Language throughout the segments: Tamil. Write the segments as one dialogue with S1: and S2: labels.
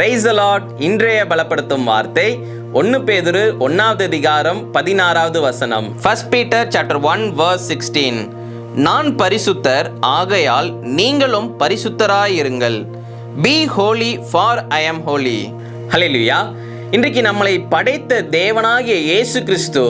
S1: பிரைஸ் அலாட் இன்றைய பலப்படுத்தும் வார்த்தை ஒன்று பேதுரு ஒன்னாவது அதிகாரம் பதினாறாவது வசனம். First Peter chapter one verse sixteen நான் பரிசுத்தர் ஆகையால் நீங்களும் பரிசுத்தராயிருங்கள். Be holy for I am holy ஹalleluya இன்றைக்கு நம்மளை படைத்த தேவனாகிய இயேசு கிறிஸ்து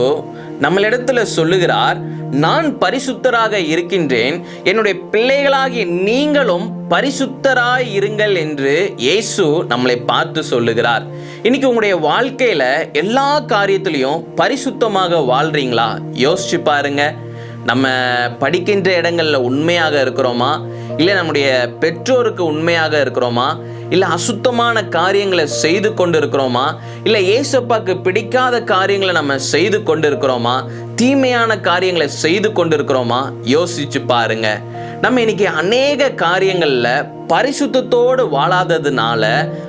S1: நம்மளிடத்துல சொல்லுகிறார் நான் பரிசுத்தராக இருக்கின்றேன். என்னுடைய பிள்ளைகளாகிய நீங்களும் பரிசுத்தராய் இருங்கள் என்று இயேசு நம்மளை பார்த்து சொல்லுகிறார். இன்னைக்கு உங்களுடைய வாழ்க்கையில எல்லா காரியத்திலையும் பரிசுத்தமாக வாழ்றீங்களா? யோசிச்சு பாருங்க. நம்ம படிக்கின்ற இடங்கள்ல உண்மையாக இருக்கிறோமா? இல்லை நம்முடைய பெற்றோருக்கு உண்மையாக இருக்கிறோமா? இல்லை அசுத்தமான காரியங்களை செய்து கொண்டு இருக்கிறோமா இல்லை ஏசப்பாக்கு பிடிக்காத காரியங்களை நம்ம செய்து கொண்டு இருக்கிறோமா தீமையான காரியங்களை செய்து கொண்டு இருக்கிறோமா யோசிச்சு பாருங்க. நம்ம இன்னைக்கு அநேக காரியங்களில் பரிசுத்தத்தோடு வாழாததுனால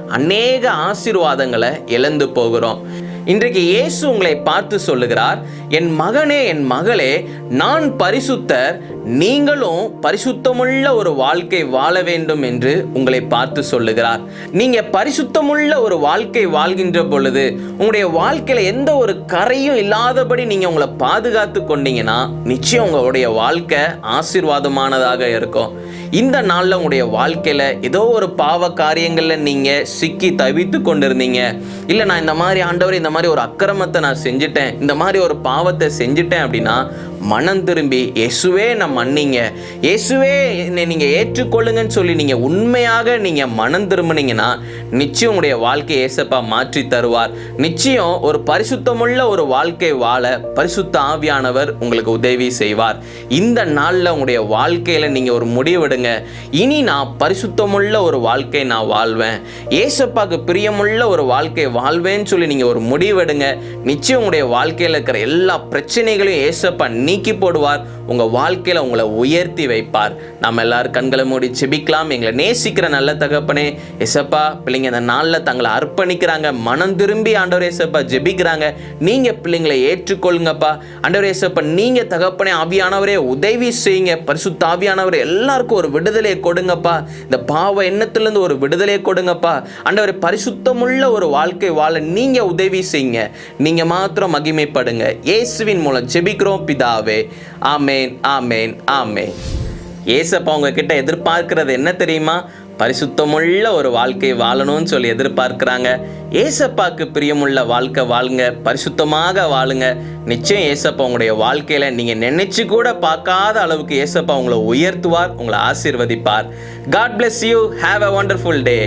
S1: அநேக ஆசீர்வாதங்களை இழந்து போகிறோம். இன்றைக்கு இயேசு உங்களை பார்த்து சொல்லுகிறார் என் மகனே என் மகளே நான் பரிசுத்தர் நீங்களும் பரிசுத்தமுள்ள ஒரு வாழ்க்கை வாழ வேண்டும் என்று உங்களை பார்த்து சொல்லுகிறார். நீங்க பரிசுத்தமுள்ள ஒரு வாழ்க்கை வாழ்கின்ற பொழுது உங்களுடைய வாழ்க்கையில எந்த ஒரு கரையும் இல்லாதபடி நீங்க உங்களை பாதுகாத்து கொண்டீங்கன்னா நிச்சயம் உங்களுடைய வாழ்க்கை ஆசீர்வாதமானதாக இருக்கும். இந்த நாளில் உங்களுடைய வாழ்க்கையில் ஏதோ ஒரு பாவ காரியங்களில் நீங்கள் சிக்கி தவித்து கொண்டிருந்தீங்க. இல்லை நான் இந்த மாதிரி ஆண்டவர் இந்த மாதிரி ஒரு அக்கிரமத்தை நான் செஞ்சுட்டேன் இந்த மாதிரி ஒரு பாவத்தை செஞ்சுட்டேன் அப்படின்னா மனம் திரும்பி இயேசுவே நான் மன்னிங்க. இயேசுவே என்னை நீங்கள் ஏற்றுக்கொள்ளுங்கன்னு சொல்லி நீங்கள் உண்மையாக நீங்கள் மனம் திரும்பினீங்கன்னா நிச்சயம் உங்களுடைய வாழ்க்கையை ஏசப்பா மாற்றி தருவார். நிச்சயம் ஒரு பரிசுத்தமுள்ள ஒரு வாழ்க்கை வாழ பரிசுத்த ஆவியானவர் உங்களுக்கு உதவி செய்வார். இந்த நாளில் உங்களுடைய வாழ்க்கையில் நீங்கள் ஒரு முடிவெடுங்க. இனி நான் பரிசுத்தமுள்ள ஒரு வாழ்க்கை நான் வாழ்வேன். ஏசப்பாக்கு பிரியமுள்ள ஒரு வாழ்க்கை வாழ்வேன்னு சொல்லி நீங்க ஒரு முடிவெடுங்க. நிச்சயம் உங்களுடைய வாழ்க்கையில இருக்கிற எல்லா பிரச்சனைகளையும் ஏசப்பா நீக்கி போடுவார். உங்க வாழ்க்கையில உங்களை உயர்த்தி வைப்பார். நம்ம எல்லாரும் கண்களை மூடி செபிக்கலாம் எங்களை நேசிக்கிற நல்ல தகப்பனே எசப்பா பிள்ளைங்க இந்த நாளில் தங்களை அர்ப்பணிக்கிறாங்க. மனம் திரும்பி ஆண்டவர் ஏசப்பா ஜெபிக்கிறாங்க. நீங்க பிள்ளைங்களை ஏற்றுக்கொள்ளுங்கப்பா. ஆண்டவர் ஏசப்பா நீங்க தகப்பனே ஆவியானவரே உதவி செய்யுங்க. பரிசுத்த ஆவியானவர் எல்லாருக்கும் ஒரு விடுதலையை கொடுங்கப்பா. இந்த பாவ எண்ணத்துலேருந்து ஒரு விடுதலையை கொடுங்கப்பா. ஆண்டவர் பரிசுத்தமுள்ள ஒரு வாழ்க்கை வாழ நீங்கள் உதவி செய்யுங்க. நீங்கள் மாத்திரம் மகிமைப்படுங்க. இயேசுவின் மூலம் ஜெபிக்கிறோம் பிதாவே. ஆமேன் ஆமேன் ஆமேன். ஏசப்பா உங்ககிட்ட எதிர்பார்க்கிறது என்ன தெரியுமா? பரிசுத்தமுள்ள ஒரு வாழ்க்கை வாழணும்னு சொல்லி எதிர்பார்க்கிறாங்க. ஏசப்பாக்கு பிரியமுள்ள வாழ்க்கை வாழுங்க பரிசுத்தமாக வாழுங்க. நிச்சயம் ஏசப்பா உங்களுடைய வாழ்க்கையில் நீங்கள் நினைச்சு கூட பார்க்காத அளவுக்கு ஏசப்பா உங்களை உயர்த்துவார் உங்களை ஆசீர்வதிப்பார். God bless you have a wonderful day